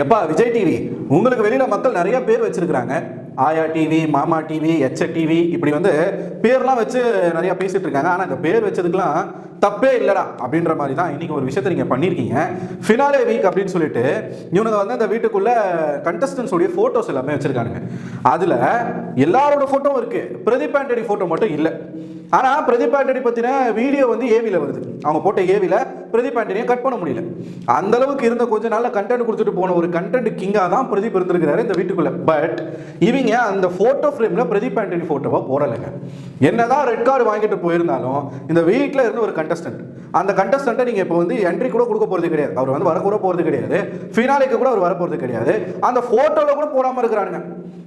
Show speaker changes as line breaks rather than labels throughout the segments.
எப்பா விஜய் டிவி உங்களுக்கு வெளியில மக்கள் நிறைய பேர் வச்சிருக்கிறாங்க. ஆயா டிவி மாமா டிவி எச்ச டிவி இப்படி வந்து பேர்லாம் வச்சு நிறைய பேசிட்டு இருக்காங்க. ஆனா இந்த பேர் வச்சதுக்கெல்லாம் தப்பே இல்லடா அப்படின்ற மாதிரி தான் இன்னைக்கு ஒரு விஷயத்தை நீங்க பண்ணியிருக்கீங்க. ஃபினாலே வீக் அப்படின்னு சொல்லிட்டு இவனுங்க வந்து அந்த வீட்டுக்குள்ள கண்டஸ்டன்ஸோடைய உடைய போட்டோஸ் எல்லாமே வச்சுருக்கானுங்க. அதுல எல்லாரோட போட்டோவும் இருக்கு. பிரதீப் ஆண்டனி போட்டோ மட்டும் இல்லை. ஆனால் பிரதீப் ஆண்டனி பற்றின வீடியோ வந்து ஏவியில் வருது. அவங்க போட்ட ஏவியில் பிரதீப் ஆண்டனியை கட் பண்ண முடியல. அந்த அளவுக்கு இருந்த கொஞ்ச நாளில் கண்டென்ட் கொடுத்துட்டு போன ஒரு கண்டென்ட் கிங்காக தான் பிரதீப் இருந்திருக்கிறாரு இந்த வீட்டுக்குள்ளே. பட் இவங்க அந்த ஃபோட்டோ ஃப்ரேமில் பிரதீப் ஆண்டனி ஃபோட்டோவாக போடலைங்க. என்னதான் ரெட் கார்டு வாங்கிட்டு போயிருந்தாலும் இந்த வீட்டில் இருந்து ஒரு கண்டஸ்டன்ட் அந்த கண்டஸ்டண்ட்டை நீங்கள் இப்போ வந்து என்ட்ரி கூட கொடுக்க போகிறது கிடையாது. அவர் வந்து வரக்கூட போகிறது கிடையாது. ஃபினாலிக்கு கூட அவர் வர கிடையாது. அந்த ஃபோட்டோவில் கூட போடாமல் இருக்கிறானுங்க.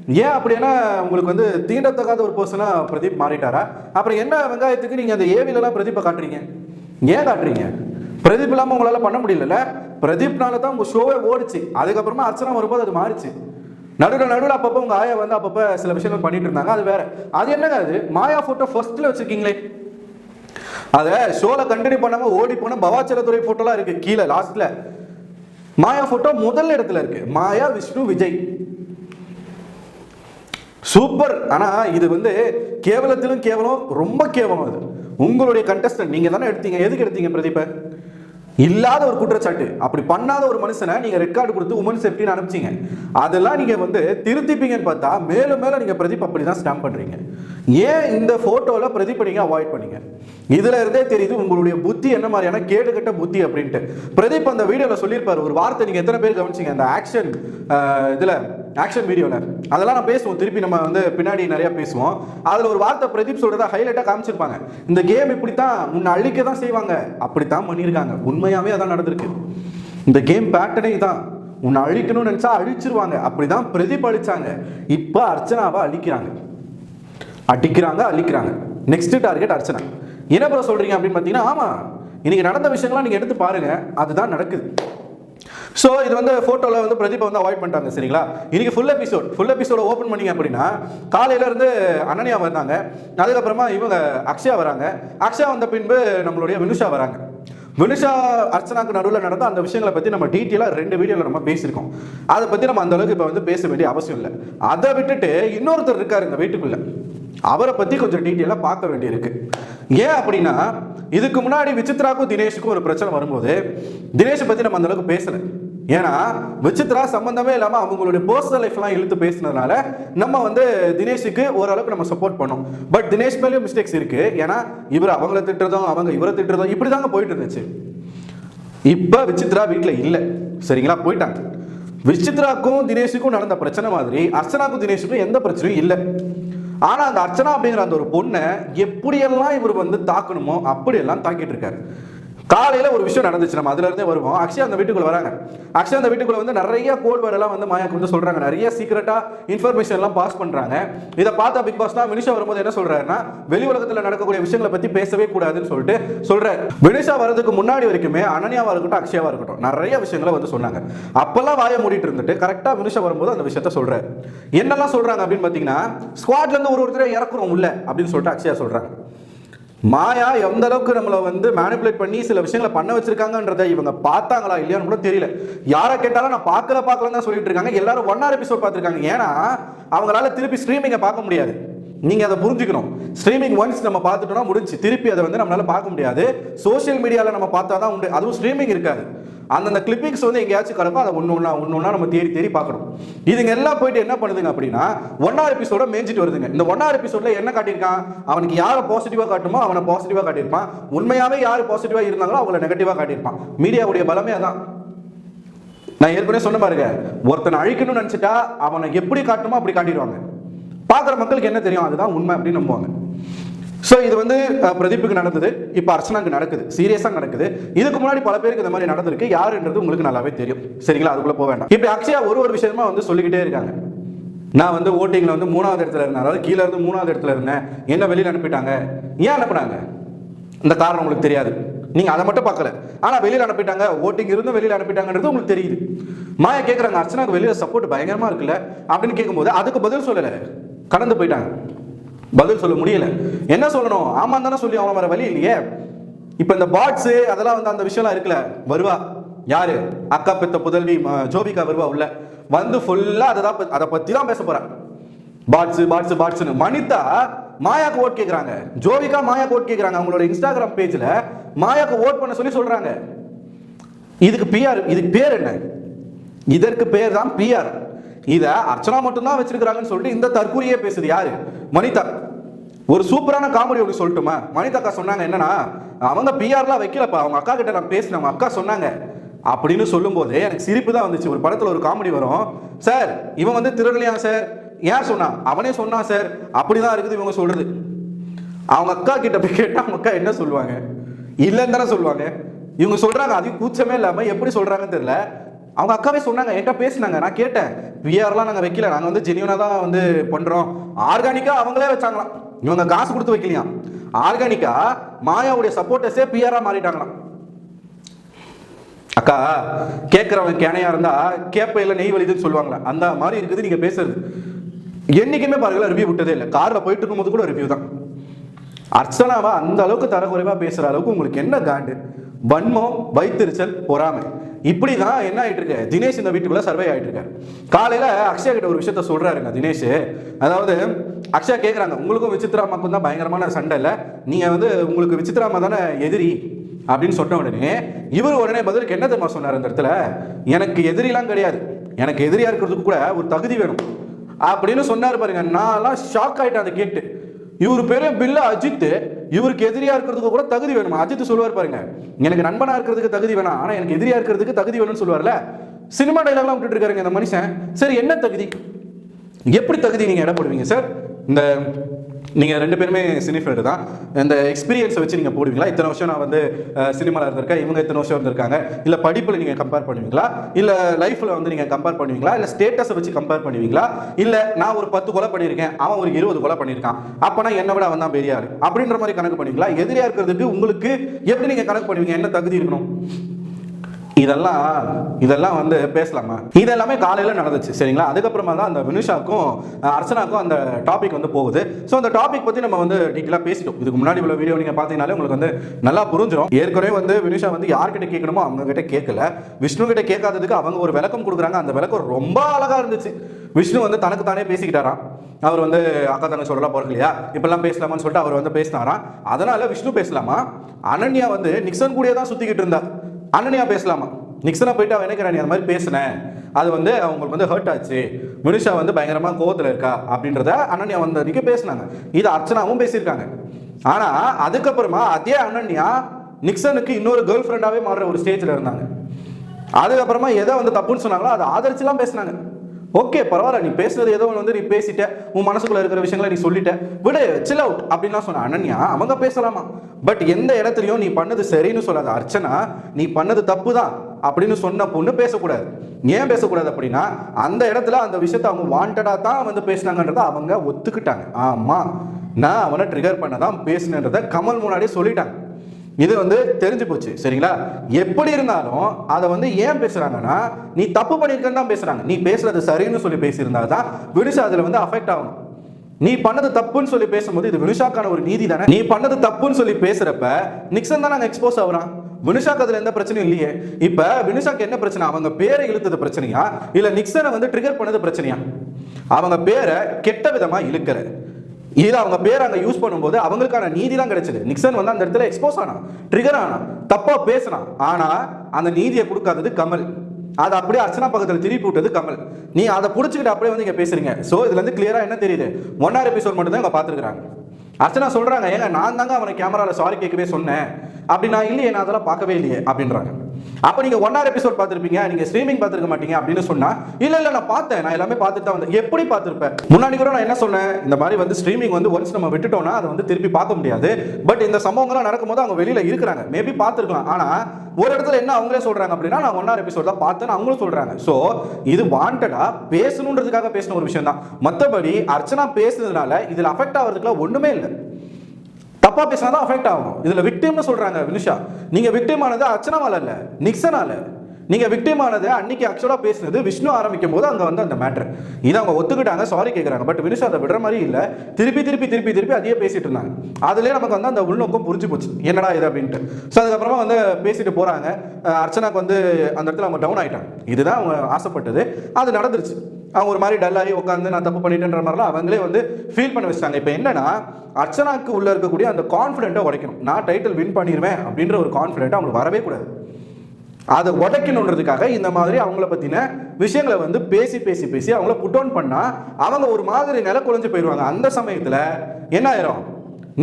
ஏன் அப்படின்னா உங்களுக்கு வந்து தீண்டத்தகாத ஒரு பர்சனாக பிரதீப் மாறிட்டாரா? அப்புறம் என்ன வெங்காயத்துக்கு நீங்கள் அந்த ஏவிலலாம் பிரதீப்பை காட்டுறீங்க? ஏன் காட்டுறீங்க? பிரதீப் இல்லாமல் உங்களால் பண்ண முடியல பிரதீப்னால தான் உங்கள் ஷோவே ஓடிச்சு. அதுக்கப்புறமா அர்ச்சனா வரும்போது அது மாறிச்சு. நடுவில் நடுவில் அப்பப்போ உங்கள் ஆயா வந்து அப்பப்போ சில விஷயங்கள் பண்ணிட்டு இருந்தாங்க. அது வேற. அது என்னங்க அது? மாயா ஃபோட்டோ ஃபர்ஸ்ட்ல வச்சிருக்கீங்களே. அதை ஷோல கண்டினியூ பண்ணாமல் ஓடி போன பவாச்சரத்துறை ஃபோட்டோலாம் இருக்கு. கீழே லாஸ்ட்ல மாயா ஃபோட்டோ முதல் இடத்துல இருக்கு. மாயா விஷ்ணு விஜய். சூப்பர். ஆனால் இது வந்து கேவலத்திலும் கேவலம் ரொம்ப கேவலம் அது. உங்களுடைய கண்டஸ்டன்ட் நீங்கள் தானே எடுத்தீங்க. எதுக்கு எடுத்தீங்க பிரதீப? இல்லாத ஒரு குற்றச்சாட்டு. அப்படி பண்ணாத ஒரு மனுஷனை நீங்கள் ரெக்கார்டு கொடுத்து உமன் சேஃப்டின்னு அனுப்பிச்சீங்க. அதெல்லாம் நீங்கள் வந்து திருத்திப்பீங்கன்னு பார்த்தா மேலும் மேலும் நீங்கள் பிரதீப் அப்படி தான் ஸ்டாம்ப் பண்ணுறீங்க ஏன் இந்த ஃபோட்டோவில் பிரதீப் அவாய்ட் பண்ணீங்க? இதில் இருந்தே தெரியுது உங்களுடைய புத்தி என்ன மாதிரியான கேடுகட்ட புத்தி அப்படின்ட்டு. பிரதீப் அந்த வீடியோவில் சொல்லியிருப்பார் ஒரு வார்த்தை நீங்கள் எத்தனை பேர் கவனிச்சிங்க? அந்த ஆக்ஷன் இதில் ஆக்ஷன் வீடியோவில் அதெல்லாம் நான் பேசுவோம். திருப்பி நம்ம வந்து பின்னாடி நிறையா பேசுவோம். அதில் ஒரு வார்த்தை பிரதீப் சொல்கிறத ஹைலைட்டாக காமிச்சிருப்பாங்க. இந்த கேம் இப்படி தான் முன்னே அழிக்க தான் செய்வாங்க. அப்படித்தான் பண்ணியிருக்காங்க. உண்மையாகவே அதான் நடந்திருக்கு. இந்த கேம் பேட்டர்னே தான் உன்னை அழிக்கணும்னு நினச்சா அழிச்சிருவாங்க. அப்படிதான் பிரதீப் அழிச்சாங்க. இப்போ அர்ச்சனாவை அழிக்கிறாங்க. அடிக்கிறாங்க அழிக்கிறாங்க. Next target Archana. என்ன ப்ரோ சொல்றீங்க அப்படின்னு பார்த்தீங்கன்னா ஆமா இன்னைக்கு நடந்த விஷயங்கள்லாம் நீங்க எடுத்து பாருங்க அதுதான் நடக்குது. ஸோ இது வந்து ஃபோட்டோவில் வந்து பிரதீபை வந்து அவாய்ட் பண்ணிட்டாங்க சரிங்களா? இன்னைக்கு ஃபுல் எபிசோட் ஃபுல் எபிசோட ஓப்பன் பண்ணீங்க அப்படின்னா காலையில இருந்து அனன்யா வந்தாங்க அதுக்கப்புறமா இவங்க அக்ஷயா வராங்க. அக்ஷயா வந்த பின்பு நம்மளுடைய வினுஷா வராங்க. வினுஷா அர்ச்சனாக்கு நடுவில் நடந்த அந்த விஷயங்களை பற்றி நம்ம டீட்டெயிலாக ரெண்டு வீடியோவில் நம்ம பேசியிருக்கோம். அதை பற்றி நம்ம அந்தளவுக்கு இப்போ வந்து பேச வேண்டிய அவசியம் இல்லை. அதை விட்டுட்டு இன்னொருத்தர் இருக்கார் இந்த வீட்டுக்குள்ளே. அவரை பற்றி கொஞ்சம் டீட்டெயிலாக பார்க்க வேண்டியிருக்கு. ஏன் அப்படின்னா இதுக்கு முன்னாடி விசித்ராக்கும் தினேஷுக்கும் ஒரு பிரச்சனை வரும்போது தினேஷை பற்றி நம்ம அந்தளவுக்கு பேசலை. ஏன்னா விசித்ரா சம்மந்தமே இல்லாமல் அவங்களுடைய பர்சனல் லைஃப்லாம் இழுத்து பேசினதுனால நம்ம வந்து தினேஷுக்கு ஓரளவுக்கு நம்ம சப்போர்ட் பண்ணோம். பட் தினேஷ் மேலேயும் மிஸ்டேக்ஸ் இருக்குது ஏன்னா இவர் அவங்கள திட்டுறதும் அவங்க இவரை திட்டுறதும் இப்படி தாங்க போயிட்டு இருந்துச்சு. இப்போ விசித்ரா வீட்டில் இல்லை. சரிங்களா? போயிட்டாங்க. விசித்ராக்கும் தினேஷுக்கும் நடந்த பிரச்சனை மாதிரி அர்ச்சனாக்கும் தினேஷுக்கும் எந்த பிரச்சனையும் இல்லை. ஆனால் அந்த அர்ச்சனா அப்படிங்கிற அந்த ஒரு பொண்ணை எப்படியெல்லாம் இவர் வந்து தாக்கணுமோ அப்படியெல்லாம் தாக்கிட்டு இருக்காரு. காலையில் ஒரு விஷயம் நடந்துச்சு. நம்ம அதுலேருந்தே வருவோம். அக்ஷயா அந்த வீட்டுக்குள்ள வராங்க. அக்ஷயா அந்த வீட்டுக்குள்ள வந்து நிறைய கோல் வேர்ட் வந்து மாயாக்கு வந்து சொல்கிறாங்க நிறைய சீக்ரெட்டாக இன்ஃபர்மேஷன் எல்லாம் பாஸ் பண்ணுறாங்க இதை பார்த்தா பிக் பாஸ் தான் வினிஷா வரும்போது என்ன சொல்கிறாருன்னா வெளி உலகத்தில் நடக்கக்கூடிய விஷயங்களை பற்றி பேசவே கூடாதுன்னு சொல்லிட்டு சொல்கிறார் வினிஷா வரதுக்கு முன்னாடி வரைக்குமே அனன்யாவாக இருக்கட்டும் அக்ஷயாவாக இருக்கட்டும் நிறைய விஷயங்களை வந்து சொன்னாங்க. அப்போல்லாம் வாயை மூடிட்டு இருந்துட்டு கரெக்டாக வினிஷா வரும்போது அந்த விஷயத்த சொல்கிறார் என்னெல்லாம் சொல்கிறாங்க அப்படின்னு பார்த்தீங்கன்னா ஸ்குவாட்லேருந்து ஒரு ஒருத்தரை இறக்குறோம் உள்ள அப்படின்னு சொல்லிட்டு அக்ஷயா சொல்கிறாங்க மாயா எந்த அளவுக்கு நம்மளை வந்து மேனிப்புலேட் பண்ணி சில விஷயங்களை பண்ண வச்சிருக்காங்கன்றத இவங்க பார்த்தாங்களா இல்லையான்னு கூட தெரியல. யாரை கேட்டாலும் நான் பார்க்கல பார்க்கலன்னு தான் சொல்லிட்டு இருக்காங்க. எல்லாரும் ஒன் ஆர் எபிசோட் பார்த்துருக்காங்க. ஏன்னா அவங்களால திருப்பி ஸ்ட்ரீமிங்கை பார்க்க முடியாது. நீங்க அதை புரிஞ்சுக்கணும். ஸ்ட்ரீமிங் ஒன்ஸ் நம்ம பார்த்துட்டோம்னா முடிஞ்சு திருப்பி அதை வந்து நம்மளால பார்க்க முடியாது. சோஷியல் மீடியாவில் நம்ம பார்த்தா தான் உண்டு. அதுவும் ஸ்ட்ரீமிங் இருக்காது. அந்தந்த கிளிப்பிங்ஸ் வந்து எங்கேயாச்சும் கிடக்கும் அதை ஒன்று ஒன்றா ஒன்று ஒன்றா நம்ம தேடி தேடி பார்க்கணும். இதுங்க எல்லாம் போயிட்டு என்ன பண்ணுதுங்க அப்படின்னா ஒன்னார் எபிசோட மேய்ஞ்சிட்டு வருதுங்க. இந்த ஒன்னார் எபிசோட்ல என்ன காட்டியிருக்கான்? அவனுக்கு யாரை பாசிட்டிவாக காட்டுமோ அவனை பாசிட்டிவாக காட்டியிருப்பான். உண்மையாகவே யார் பாசிட்டிவாக இருந்தாங்களோ அவங்கள நெகட்டிவாக காட்டியிருப்பான். மீடியாவுடைய பலமே அதான். நான் ஏற்கனவே சொன்ன பாருங்க ஒருத்தனை அழிக்கணும்னு நினச்சிட்டா அவனை எப்படி காட்டுமோ அப்படி காட்டிடுவாங்க. பார்க்குற மக்களுக்கு என்ன தெரியும்? அதுதான் உண்மை அப்படின்னு நம்புவாங்க. ஸோ இது வந்து பிரதீப்புக்கு நடந்தது. இப்போ அர்ச்சனாக்கு நடக்குது. சீரியஸாக நடக்குது. இதுக்கு முன்னாடி பல பேருக்கு இந்த மாதிரி நடந்திருக்கு. யாருன்றது உங்களுக்கு நல்லாவே தெரியும். சரிங்களா? அதுக்குள்ள போக வேண்டாம். இப்போ அக்ஷயா ஒரு ஒரு விஷயமா வந்து சொல்லிக்கிட்டே இருக்காங்க. நான் வந்து ஓட்டிங்கில் வந்து மூணாவது இடத்துல இருந்தேன். அதாவது கீழே இருந்து மூணாவது இடத்துல இருந்தேன். என்ன வெளியில் அனுப்பிட்டாங்க? ஏன் அனுப்புனாங்க? இந்த காரணம் உங்களுக்கு தெரியாது. நீங்கள் அதை மட்டும் பார்க்கல. ஆனால் வெளியில் அனுப்பிட்டாங்க. ஓட்டிங் இருந்து வெளியில் அனுப்பிட்டாங்கன்றது உங்களுக்கு தெரியுது. மாயா கேட்குறாங்க அர்ச்சனாக்கு வெளியில் சப்போர்ட் பயங்கரமாக இருக்குல்ல? அப்படின்னு கேட்கும்போது அதுக்கு பதில் சொல்லலை. கடந்து போயிட்டாங்க. பதில் சொல்ல முடியல. என்ன சொல்லணும்? ஆமாம் தானே சொல்லி அவன் வர வழி இல்லையே. இப்போ இந்த பாட்ஸு அதெல்லாம் வந்து அந்த விஷயம்லாம் இருக்குல்ல. வருவா. யாரு? அக்கா பெத்த புதல்வி ம- ஜோபிகா வருவா உள்ள. வந்து ஃபுல்லாக அதை தான் அதை பற்றி தான் பேச போகிறேன் பாட்ஸ் பாட்ஸ் பாட்ஸ்னு மனிதா மாயாக்கு ஓட் கேட்குறாங்க ஜோவிகா மாயாக்கு ஓட் கேட்குறாங்க அவங்களோட இன்ஸ்டாகிராம் பேஜில் மாயாக்கு ஓட் பண்ண சொல்லி சொல்கிறாங்க இதுக்கு பிஆர் இதுக்கு பேர் என்ன? இதற்கு பேர் தான் பிஆர் இதை அர்ச்சனா மட்டும்தான் வச்சிருக்கிறாங்கன்னு சொல்லிட்டு இந்த தற்கூரியே பேசுது. யாரு? மனிதா ஒரு சூப்பரான காமெடி ஒன்று சொல்லட்டுமா? மனிதா அக்கா சொன்னாங்க என்னன்னா அவங்க பிஆர்லாம் வைக்கலப்பா அவங்க அக்கா கிட்ட நான் பேசினேன் அவங்க அக்கா சொன்னாங்க. அப்படின்னு சொல்லும்போது எனக்கு சிரிப்பு தான் வந்துச்சு. ஒரு படத்தில் ஒரு காமெடி வரும். சார் இவன் வந்து திருடலையா சார்? ஏன் சொன்னான் அவனே சொன்னான் சார். அப்படி தான் இருக்குது இவங்க சொல்றது. அவங்க அக்கா கிட்ட போய் கேட்டால் அவங்க அக்கா என்ன சொல்லுவாங்க? இல்லைன்னு தானே சொல்லுவாங்க. இவங்க சொல்றாங்க அதையும் கூச்சமே இல்லாமல் எப்படி சொல்றாங்கன்னு தெரியல. அவங்க அக்காவே சொன்னாங்க என்கிட்ட பேசினாங்க. நான் கேட்டேன் பிஆர்லாம் நாங்கள் வைக்கல. நாங்கள் வந்து ஜெனியூனாக தான் வந்து பண்ணுறோம் ஆர்கானிக்கா அவங்களே வச்சாங்களாம். இவங்க காசு கொடுத்து வைக்கலையாம் ஆர்கானிக்கா மாயாவுடைய சப்போர்ட்டர்ஸே பிஆராக மாறிட்டாங்களாம். அக்கா கேட்குறவங்க கேனையாக இருந்தால் கேப்பையில் நெய் வலிதுன்னு சொல்லுவாங்களே அந்த மாதிரி இருக்குது நீங்கள் பேசுறது. என்னைக்குமே பாருங்களேன் ரிவ்யூ விட்டதே இல்லை. காரில் போயிட்டு இருக்கும்போது கூட ரிவ்யூ தான். அர்ச்சனாவா அந்த அளவுக்கு தரக்குறைவாக பேசுகிற அளவுக்கு உங்களுக்கு என்ன காண்டு? வன்மம் வைத்திருச்சல் பொறாமை. இப்படி தான் என்ன ஆயிட்டு இருக்கு தினேஷ் இந்த வீட்டுக்குள்ள சர்வே ஆயிட்டு இருக்காரு காலையில அக்ஷயா கிட்ட ஒரு விஷயத்த சொல்றாருங்க தினேஷ். அதாவது அக்ஷயா கேக்குறாங்க உங்களுக்கும் விசித்ராமாக்கும் தான் பயங்கரமான சண்டை இல்லை. நீங்க வந்து உங்களுக்கு விசித்ராமா தானே எதிரி? அப்படின்னு சொன்ன உடனே இவர் உடனே பதிலுக்கு என்ன தெரியுமா சொன்னார் அந்த இடத்துல? எனக்கு எதிரிலாம் கிடையாது. எனக்கு எதிரியா இருக்கிறதுக்கு கூட ஒரு தகுதி வேணும். அப்படின்னு சொன்னார் பாருங்க. நான்லாம் ஷாக் ஆயிட்டேன் அதை கேட்டு. இவர் பேரும் பில்ல அஜித் இவருக்கு எதிரியா இருக்கிறதுக்கு கூட தகுதி வேணுமா? அஜித் சொல்லுவார் பாருங்க எனக்கு நண்பனா இருக்கிறதுக்கு தகுதி வேணாம் ஆனா எனக்கு எதிரியா இருக்கிறதுக்கு தகுதி வேணும்னு சொல்லுவார்ல? சினிமா டைலாக்லாம் விட்டுட்டு இருக்காருங்க இந்த மனுஷன். சரி என்ன தகுதி? எப்படி தகுதி நீங்க இடம் போடுவீங்க சார் இந்த நீங்கள் ரெண்டு பேருமே சினிஃபீல்டு தான். இந்த எக்ஸ்பீரியன்ஸை வச்சு நீங்கள் போடுவீங்களா? இத்தனை வருஷம் நான் வந்து சினிமாவில் இருந்திருக்கேன். இவங்க இத்தனை வருஷம் இருந்திருக்காங்க. இல்லை படிப்பில் நீங்கள் கம்பேர் பண்ணுவீங்களா? இல்லை லைஃப்பில் வந்து நீங்கள் கம்பேர் பண்ணுவீங்களா? இல்லை ஸ்டேட்டஸை வச்சு கம்பேர் பண்ணுவீங்களா? இல்லை நான் ஒரு பத்து கொலை பண்ணியிருக்கேன். அவன் ஒரு இருபது கொலை பண்ணியிருக்கான். அப்போனா என்ன விட அவன் தான் பெரியார். அப்படின்ற மாதிரி கணக்கு பண்ணுவீங்களா? எதிரியாக இருக்கிறதுக்கு உங்களுக்கு எப்படி நீங்கள் கணக்கு பண்ணுவீங்க? என்ன தகுதி இருக்கணும்? இதெல்லாம் இதெல்லாம் வந்து பேசலாமா? இதெல்லாமே காலையில் நடந்துச்சு சரிங்களா? அதுக்கப்புறமா தான் அந்த வினுஷாக்கும் அர்ச்சனாக்கும் அந்த டாபிக் வந்து போகுது. ஸோ அந்த டாபிக் பற்றி நம்ம வந்து டீட்டெயிலாக பேசிட்டோம். இதுக்கு முன்னாடி உள்ள வீடியோ நீங்கள் பார்த்தீங்கனாலே உங்களுக்கு வந்து நல்லா புரிஞ்சிடும் ஏற்கனவே வந்து வினுஷா வந்து யார்கிட்ட கேட்கணுமோ அவங்க கிட்ட கேட்கல. விஷ்ணு கிட்ட கேட்காததுக்கு அவங்க ஒரு விளக்கம் கொடுக்குறாங்க. அந்த விளக்கம் ரொம்ப அழகாக இருந்துச்சு. விஷ்ணு வந்து தனக்கு தானே பேசிக்கிட்டாராம். அவர் வந்து அக்கா தங்க சொல்லலாம் போறது இல்லையா? இப்பெல்லாம் பேசலாமான்னு சொல்லிட்டு அவர் வந்து பேசினாராம். அதனால விஷ்ணு பேசலாமா? அனன்யா வந்து நிக்சன் கூடயே தான் சுத்திக்கிட்டு இருந்தா அனன்யா பேசலாமா? நிக்சனாக போயிட்டு அவன் நினைக்கிறான் நீ அந்த மாதிரி பேசினேன் அது வந்து அவங்களுக்கு வந்து ஹர்ட் ஆச்சு. மினிஷா வந்து பயங்கரமாக கோவத்தில் இருக்கா அப்படின்றத அனன்யா வந்த அன்றைக்கி பேசினாங்க. இது அர்ச்சனாவும் பேசியிருக்காங்க. ஆனால் அதுக்கப்புறமா அதே அனன்யா நிக்சனுக்கு இன்னொரு கேர்ள் ஃப்ரெண்டாகவே மாறுற ஒரு ஸ்டேஜில் இருந்தாங்க. அதுக்கப்புறமா எதை வந்து தப்புன்னு சொன்னாங்களோ அதை ஆதரிச்சுலாம் பேசினாங்க. ஓகே பரவாயில்ல நீ பேசுனது ஏதோ ஒன்று வந்து நீ பேசிட்ட உன் மனசுக்குள்ள இருக்கிற விஷயங்களை நீ சொல்லிட்ட. விடு சில் அவுட் அப்படின்லாம் சொன்ன அனன்யா அவங்க பேசலாமா? பட் எந்த இடத்துலையும் நீ பண்ணது சரின்னு சொல்லாத. அர்ச்சனா நீ பண்ணது தப்பு தான் அப்படின்னு சொன்ன பொண்ணு பேசக்கூடாது. ஏன் பேசக்கூடாது அப்படின்னா அந்த இடத்துல அந்த விஷயத்தை அவங்க வாண்டடாக தான் வந்து பேசினாங்கன்றத அவங்க ஒத்துக்கிட்டாங்க. ஆமாம் நான் அவனை ட்ரிகர் பண்ண தான் பேசினன்றத கமல் முன்னாடியே சொல்லிட்டாங்க. இது வந்து தெரிஞ்சு போச்சு சரிங்களா? எப்படி இருந்தாலும் அதை வந்து ஏன் பேசுறாங்கன்னா நீ தப்பு பண்ணியிருக்கன்னு தான் பேசுறாங்க. நீ பேசுறது சரின்னு சொல்லி பேசியிருந்தா தான் வினுஷா அதுல வந்து அஃபெக்ட் ஆகும் நீ பண்ணது தப்புன்னு சொல்லி பேசும்போது இது வினுஷாக்கான ஒரு நீதி தானே? நீ பண்ணது தப்புன்னு சொல்லி பேசுறப்ப நிக்சன் தான் நாங்கள் எக்ஸ்போஸ் ஆகுறான். வினுஷாக்கு அதுல எந்த பிரச்சனையும் இல்லையே. இப்ப வினுஷாக்கு என்ன பிரச்சனை? அவங்க பேரை இழுத்தது பிரச்சனையா? இல்ல நிக்சனை வந்து ட்ரிகர் பண்ணது பிரச்சனையா? அவங்க பேரை கெட்ட விதமா இழுக்கிற இதில் அவங்க பேர் அங்கே யூஸ் பண்ணும்போது அவங்களுக்கான நீதி தான் கிடைச்சது. நிக்சன் வந்து அந்த இடத்துல எக்ஸ்போஸ் ஆனான். ட்ரிகர் ஆனான். தப்பா பேசினான். ஆனா அந்த நீதியை கொடுக்காதது கமல். அதை அப்படியே அர்ச்சனா பக்கத்தில் திருப்பி விட்டது கமல். நீ அதை பிடிச்சிக்கிட்டு அப்படியே வந்து இங்கே பேசுறீங்க. ஸோ இதுல இருந்து கிளியரா என்ன தெரியுது? ஒன்னார் எபிசோட் மட்டும் தான் இங்கே பாத்துருக்காங்க அர்ச்சனா சொல்கிறாங்க ஏங்க நான் தாங்க அவனை கேமராவில் சாரி கேட்கவே சொன்னேன். அப்படி நான் இல்லையே நான் அதெல்லாம் பார்க்கவே இல்லையே அப்படின்றாங்க. அப்போ நீங்கள் ஒன் ஆர் எபிசோட் பார்த்துருப்பீங்க நீங்கள் ஸ்ட்ரீமிங் பார்த்துருக்க மாட்டீங்க அப்படின்னு சொன்னால் இல்லை இல்லை நான் பார்த்தேன். நான் எல்லாமே பார்த்துட்டு தான் வந்தேன். எப்படி பார்த்துருப்பேன்? முன்னாடி கூட நான் என்ன சொன்னேன் இந்த மாதிரி வந்து ஸ்ட்ரீமிங் வந்து ஒன்ஸ் நம்ம விட்டுட்டோம்னா அதை வந்து திருப்பி பார்க்க முடியாது. பட் இந்த சம்பவங்கள்லாம் நடக்கும்போது அவங்க வெளியில் இருக்கிறாங்க. மேபி பார்த்துருக்கலாம். ஆனால் ஒரு இடத்துல என்ன அவங்களே சொல்றாங்க அப்படின்னா நான் ஒன்னார் எபிசோட் தான் பார்த்தேன்னு அவங்களும் சொல்றாங்க. ஸோ இது வாண்டடா பேசணுன்றதுக்காக பேசின ஒரு விஷயம் தான் மற்றபடி அர்ச்சனா பேசுனதுனால இதுல அஃபெக்ட் ஆகிறதுக்குலாம் ஒண்ணுமே இல்லை. தப்பா பேசினா தான் அஃபெக்ட் ஆகும். இதுல விக்டிம்னு சொல்றாங்க வினுஷா. நீங்க விக்டிம் ஆனது அர்ச்சனாவால இல்லை நிக்சனால. நீங்கள் விக்டிமானது அன்னைக்கு ஆக்சுவலாக பேசுனது விஷ்ணு ஆரம்பிக்கும் போது அங்கே வந்து அந்த மேட்ரு இதை அவங்க ஒத்துக்கிட்டாங்க சாரி கேட்குறாங்க பட் வினுஷா அதை விடுற மாதிரி இல்லை. திருப்பி திருப்பி திருப்பி திருப்பி அதையே பேசிட்டு இருந்தாங்க. அதுலேயே நமக்கு வந்து அந்த உள்நோக்கம் புரிஞ்சு போச்சு. என்னடா இது அப்படின்ட்டு. ஸோ அதுக்கப்புறமா வந்து பேசிட்டு போகிறாங்க அர்ச்சனாக்கு வந்து அந்த இடத்துல அவங்க டவுன் ஆகிட்டாங்க இதுதான் அவங்க ஆசைப்பட்டது. அது நடந்துருச்சு. அவங்க ஒரு மாதிரி டல்லாகி உட்காந்து நான் தப்பு பண்ணிட்டேன்ற மாதிரிலாம் அவங்களே வந்து ஃபீல் பண்ண வச்சுட்டாங்க. இப்போ என்னன்னா அர்ச்சனாக்கு உள்ளே இருக்கக்கூடிய அந்த கான்ஃபிடென்ட்டை உடைக்கணும். நான் டைட்டில் வின் பண்ணிடுவேன் அப்படின்ற ஒரு கான்ஃபிடென்ட் அவங்களுக்கு வரவே கூடாது. அதை உடைக்கணுன்றதுக்காக இந்த மாதிரி அவங்கள பற்றின விஷயங்களை வந்து பேசி பேசி பேசி அவங்கள புட் டவுன் பண்ணால் அவங்க ஒரு மாதிரி நில குறைஞ்சு போயிடுவாங்க. அந்த சமயத்தில் என்ன ஆயிரும்?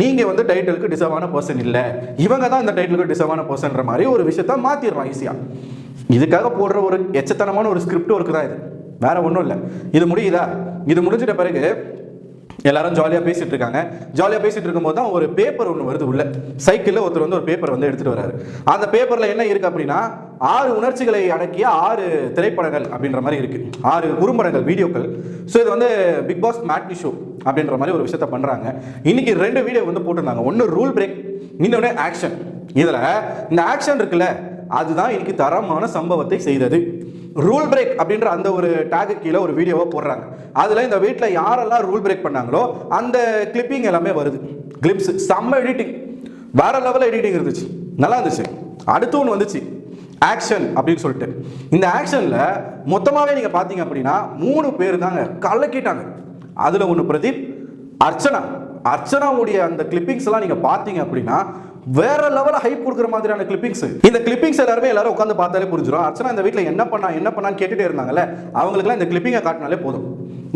நீங்கள் வந்து டைட்டிலுக்கு டிசர்வான பர்சன் இல்லை. இவங்க தான் இந்த டைட்டிலுக்கு டிசர்வான பர்சன்ற மாதிரி ஒரு விஷயத்த மாற்றிடுறோம் ஈஸியாக இதுக்காக போடுற ஒரு எச்சத்தனமான ஒரு ஸ்கிரிப்ட் ஒர்க் தான் இது. வேற ஒன்றும் இல்லை. இது முடியுதா? இது முடிஞ்சிட்ட பிறகு எல்லாரும் ஜாலியாக பேசிட்டு இருக்காங்க. ஜாலியாக பேசிட்டு இருக்கும்போது தான் ஒரு பேப்பர் ஒன்று வருது உள்ள. சைக்கிளில் ஒருத்தர் வந்து ஒரு பேப்பர் வந்து எடுத்துட்டு வராரு அந்த பேப்பரில் என்ன இருக்கு அப்படின்னா ஆறு உணர்ச்சிகளை அடக்கிய ஆறு திரைப்படங்கள் அப்படின்ற மாதிரி இருக்கு. ஆறு குறும்படங்கள் வீடியோக்கள். ஸோ இது வந்து பிக் பாஸ் மேட்னி ஷோ அப்படின்ற மாதிரி ஒரு விஷயத்த பண்றாங்க. இன்னைக்கு ரெண்டு வீடியோ வந்து போட்டிருந்தாங்க. ஒன்று ரூல் பிரேக் இன்னொன்று ஆக்ஷன் இதில் இந்த ஆக்ஷன் இருக்குல்ல அதுதான் இன்னைக்கு தரமான சம்பவத்தை செய்தது. ரூல் பிரேக் அப்படின்ற அந்த ஒரு டேகு கீழே ஒரு வீடியோவை போடுறாங்க. அதில் இந்த வீட்டில் யாரெல்லாம் ரூல் பிரேக் பண்ணாங்களோ அந்த கிளிப்பிங் எல்லாமே வருது. கிளிப்ஸ் செம்ம எடிட்டிங் வேற லெவலில் எடிட்டிங் இருந்துச்சு. நல்லா இருந்துச்சு. அடுத்து ஒன்று வந்துச்சு. ஆக்ஷன் அப்படின்னு சொல்லிட்டு. இந்த ஆக்ஷனில் மொத்தமாகவே நீங்கள் பார்த்தீங்க அப்படின்னா மூணு பேர் தாங்க கலக்கிட்டாங்க. அதில் ஒன்று பிரதீப் அர்ச்சனா. அர்ச்சனாவுடைய அந்த கிளிப்பிங்ஸ்லாம் எல்லாம் பார்த்தீங்க அப்படின்னா வேற லெவலில் ஹைப் கொடுக்குற மாதிரியான கிளிப்பிங்ஸ் இந்த கிளிப்பிங்ஸ் எல்லாருமே எல்லாரும் உட்காந்து பார்த்தாலே புரிஞ்சிடும் அர்ச்சனா இந்த வீட்டில் என்ன பண்ணா என்ன பண்ணான்னு கேட்டுட்டே இருந்தாங்கல்ல அவங்களுக்குலாம் இந்த கிளிப்பிங்கை காட்டினாலே போதும்.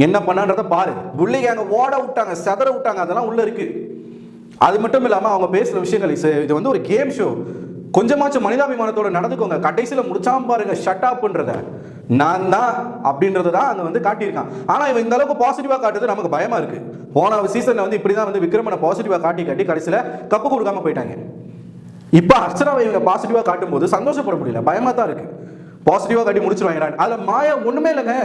என்ன பண்ணான்றத பாரு. புள்ளி அங்கே ஓட விட்டாங்க செதற விட்டாங்க அதெல்லாம் உள்ள இருக்கு. அது மட்டும் இல்லாமல் அவங்க பேசுகிற விஷயங்கள் இது இது வந்து ஒரு கேம் ஷோ கொஞ்சமாச்சும் மனிதாபிமானத்தோட நடந்துக்கோங்க. கடைசியில் முடிச்சாம பாருங்க ஷட் அப்ன்றத நான் தான் அப்படின்றது தான் அங்கே வந்து காட்டியிருக்கான். ஆனால் இவன் இந்த அளவுக்கு பாசிட்டிவாக காட்டுறது நமக்கு பயமாக இருக்கு. போன சீசனில் வந்து இப்படி தான் வந்து விக்ரமனை பாசிட்டிவாக காட்டி காட்டி கடைசியில் கப்பு கொடுக்காம போயிட்டாங்க. இப்போ அர்ச்சனாவை இவங்க பாசிட்டிவாக காட்டும்போது சந்தோஷப்பட முடியல. பயமாக தான் இருக்கு. பாசிட்டிவாக காட்டி முடிச்சிருவாங்க அதில் மாயா ஒன்றுமே இல்லைங்க.